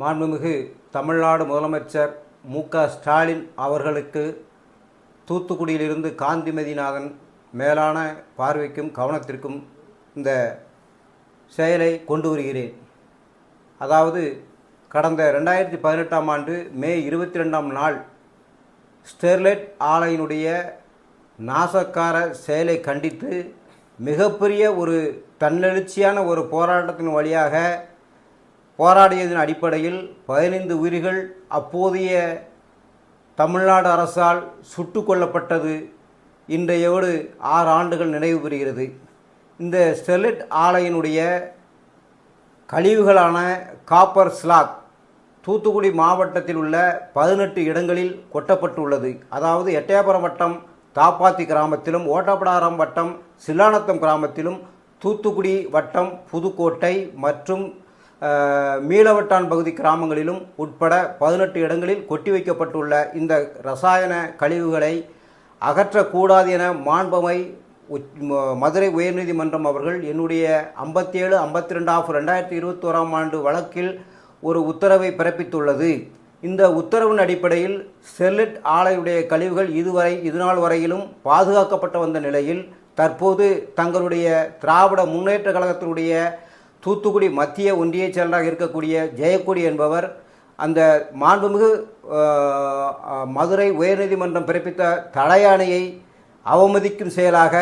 மாண்புமிகு தமிழ்நாடு முதலமைச்சர் மு க ஸ்டாலின் அவர்களுக்கு தூத்துக்குடியிலிருந்து காந்திமதிநாதன் மேலான பார்வைக்கும் கவனத்திற்கும் இந்த செயலை கொண்டு வருகிறேன். அதாவது கடந்த ரெண்டாயிரத்தி பதினெட்டாம் ஆண்டு மே இருபத்தி ரெண்டாம் நாள் ஸ்டெர்லைட் ஆலையினுடைய நாசக்கார செயலை கண்டித்து மிகப்பெரிய ஒரு தன்னெழுச்சியான ஒரு போராட்டத்தின் வழியாக போராடியதன் அடிப்படையில் பதினைந்து உயிர்கள் அப்போதைய தமிழ்நாடு அரசால் சுட்டு கொல்லப்பட்டது. இன்றையோடு ஆறு ஆண்டுகள் நினைவு பெறுகிறது. இந்த ஸ்டெர்லைட் ஆலையினுடைய கழிவுகளான காப்பர் ஸ்லாக் தூத்துக்குடி மாவட்டத்தில் உள்ள பதினெட்டு இடங்களில் கொட்டப்பட்டுள்ளது. அதாவது எட்டயபுரம் வட்டம் தாப்பாத்தி கிராமத்திலும் ஓட்டப்படாரம் வட்டம் சில்லானத்தம் கிராமத்திலும் தூத்துக்குடி வட்டம் புதுக்கோட்டை மற்றும் மீளவட்டான் பகுதி கிராமங்களிலும் உட்பட பதினெட்டு இடங்களில் கொட்டி வைக்கப்பட்டுள்ள இந்த ரசாயன கழிவுகளை அகற்றக்கூடாது என மாண்பமை மதுரை உயர்நீதிமன்றம் அவர்கள் என்னுடைய ஐம்பத்தேழு ஐம்பத்தி ரெண்டு ஆஃப் ரெண்டாயிரத்தி இருபத்தோராம் ஆண்டு வழக்கில் ஒரு உத்தரவை பிறப்பித்துள்ளது. இந்த உத்தரவின் அடிப்படையில் ஸ்டெர்லைட் ஆலையுடைய கழிவுகள் இதுவரை இதுநாள் வரையிலும் பாதுகாக்கப்பட்டு வந்த நிலையில் தற்போது தங்களுடைய திராவிட முன்னேற்ற கழகத்தினுடைய தூத்துக்குடி மத்திய ஒன்றிய செயலராக இருக்கக்கூடிய ஜெயக்குடி என்பவர் அந்த மாண்புமிகு மதுரை உயர்நீதிமன்றம் பிறப்பித்த தடையாணையை அவமதிக்கும் செயலாக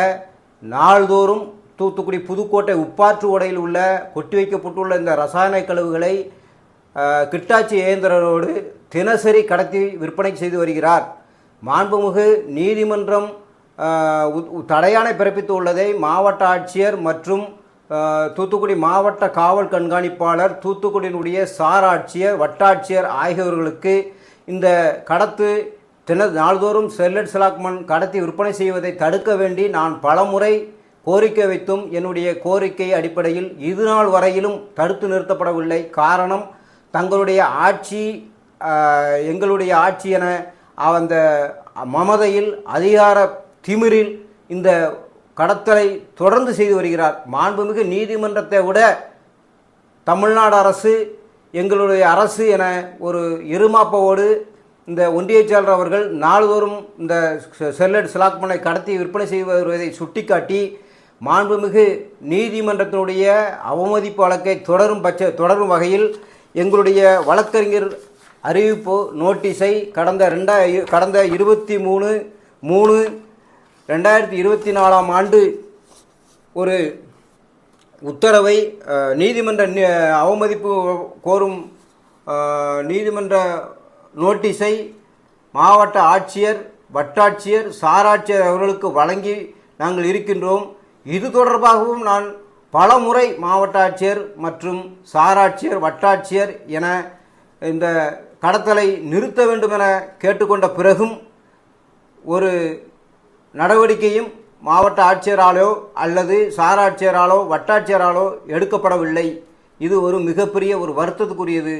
நாள்தோறும் தூத்துக்குடி புதுக்கோட்டை உப்பாற்று ஓடையில் உள்ள கொட்டி வைக்கப்பட்டுள்ள இந்த ரசாயன கழிவுகளை கிட்டாட்சி கிட்டாச்சி இயந்திரரோடு தினசரி கடத்தி விற்பனை செய்து வருகிறார். மாண்புமிகு நீதிமன்றம் தடையானை பிறப்பித்து உள்ளதை மாவட்ட ஆட்சியர் மற்றும் தூத்துக்குடி மாவட்ட காவல் கண்காணிப்பாளர் தூத்துக்குடியினுடைய சாராட்சியர் வட்டாட்சியர் ஆகியோர்களுக்கு இந்த கடத்து தின நாள்தோறும் ஸ்டெர்லைட் சிலாக்மன் கடத்தி விற்பனை செய்வதை தடுக்க வேண்டி நான் பலமுறை கோரிக்கை வைத்தும் என்னுடைய கோரிக்கை அடிப்படையில் இது நாள் வரையிலும் தடுத்து நிறுத்தப்படவில்லை. காரணம் தங்களுடைய ஆட்சி எங்களுடைய ஆட்சி என அந்த மமதையில் அதிகார திமிரில் இந்த கடத்தலை தொடர்ந்து செய்து வருகிறார். மாண்புமிகு நீதிமன்றத்தை விட தமிழ்நாடு அரசு எங்களுடைய அரசு என ஒரு இருமாப்போடு இந்த ஒன்றிய செயலர் அவர்கள் நாள்தோறும் இந்த செல்லட் சிலாக்மனை கடத்தி விற்பனை செய்து வருவதை சுட்டிக்காட்டி மாண்புமிகு நீதிமன்றத்தினுடைய அவமதிப்பு வழக்கை தொடரும் பட்ச தொடரும் வகையில் எங்களுடைய வழக்கறிஞர் அறிவிப்பு நோட்டீஸை கடந்த ரெண்டாய கடந்த இருபத்தி மூணு மூணு ரெண்டாயிரத்தி இருபத்தி நாலாம் ஆண்டு ஒரு உத்தரவை நீதிமன்ற அவமதிப்பு கோரும் நீதிமன்ற நோட்டீஸை மாவட்ட ஆட்சியர் வட்டாட்சியர் சாராட்சியர் அவர்களுக்கு வழங்கி நாங்கள் இருக்கின்றோம். இது தொடர்பாகவும் நான் பல முறை மாவட்ட ஆட்சியர் மற்றும் சாராட்சியர் வட்டாட்சியர் என இந்த கடத்தலை நிறுத்த வேண்டும் என கேட்டுக்கொண்ட பிறகும் ஒரு நடவடிக்கையும் மாவட்ட ஆட்சியராலோ அல்லது சாராட்சியராலோ வட்டாட்சியராலோ எடுக்கப்படவில்லை. இது ஒரு மிகப்பெரிய ஒரு வருத்தத்துக்குரியது.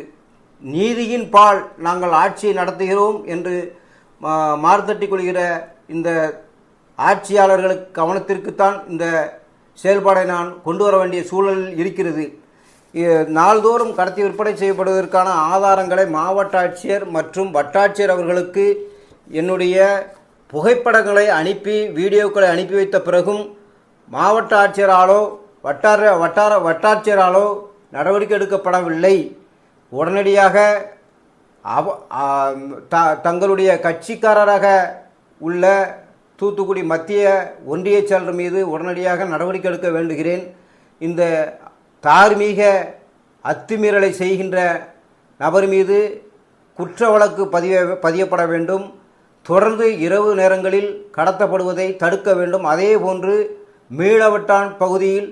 நீதியின் பால் நாங்கள் ஆட்சியை நடத்துகிறோம் என்று மார்த்தட்டி கொள்கிற இந்த ஆட்சியாளர்களுக்கு கவனத்திற்குத்தான் இந்த செயல்பாடை நான் கொண்டு வர வேண்டிய சூழல் இருக்கிறது. நாள்தோறும் கடத்தி விற்பனை செய்யப்படுவதற்கான ஆதாரங்களை மாவட்ட ஆட்சியர் மற்றும் வட்டாட்சியர் அவர்களுக்கு என்னுடைய புகைப்படங்களை அனுப்பி வீடியோக்களை அனுப்பி வைத்த பிறகும் மாவட்ட ஆட்சியராலோ வட்டார வட்டார வட்டாட்சியராலோ நடவடிக்கை எடுக்கப்படவில்லை. உடனடியாக அவ த தங்களுடைய கட்சிக்காரராக உள்ள தூத்துக்குடி மத்திய ஒன்றிய செயலர் மீது உடனடியாக நடவடிக்கை எடுக்க வேண்டுகிறேன். இந்த தார்மீக அத்துமீறலை செய்கின்ற நபர் மீது குற்ற வழக்கு பதிய பதியப்பட வேண்டும். தொடர்ந்து இரவு நேரங்களில் கடத்தப்படுவதை தடுக்க வேண்டும். அதே போன்று மீளவட்டான் பகுதியில்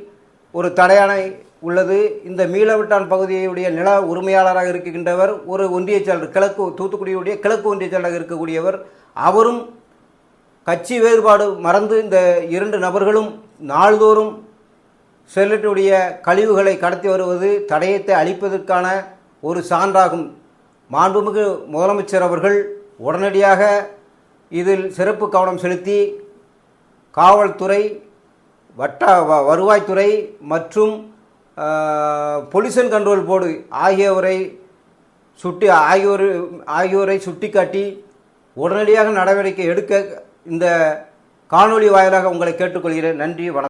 ஒரு தடையானை உள்ளது. இந்த மீளவட்டான் பகுதியுடைய நில உரிமையாளராக இருக்கின்றவர் ஒரு ஒன்றிய செயலர் கிழக்கு தூத்துக்குடியுடைய கிழக்கு ஒன்றிய செயலராக இருக்கக்கூடியவர் அவரும் கட்சி வேறுபாடு மறந்து இந்த இரண்டு நபர்களும் நாள்தோறும் செல்லட்டுடைய கழிவுகளை கடத்தி வருவது தடயத்தை அளிப்பதற்கான ஒரு சான்றாகும். மாண்புமிகு முதலமைச்சர் அவர்கள் உடனடியாக இதில் சிறப்பு கவனம் செலுத்தி காவல்துறை வட்ட வ- வருவாய்த்துறை மற்றும் பொல்யூஷன் கண்ட்ரோல் போர்டு ஆகியோரை சுட்டி ஆகியோர் ஆகியோரை சுட்டிக்காட்டி உடனடியாக நடவடிக்கை எடுக்க இந்த காணொளி வாயிலாக உங்களை கேட்டுக்கொள்கிறேன். நன்றி வணக்கம்.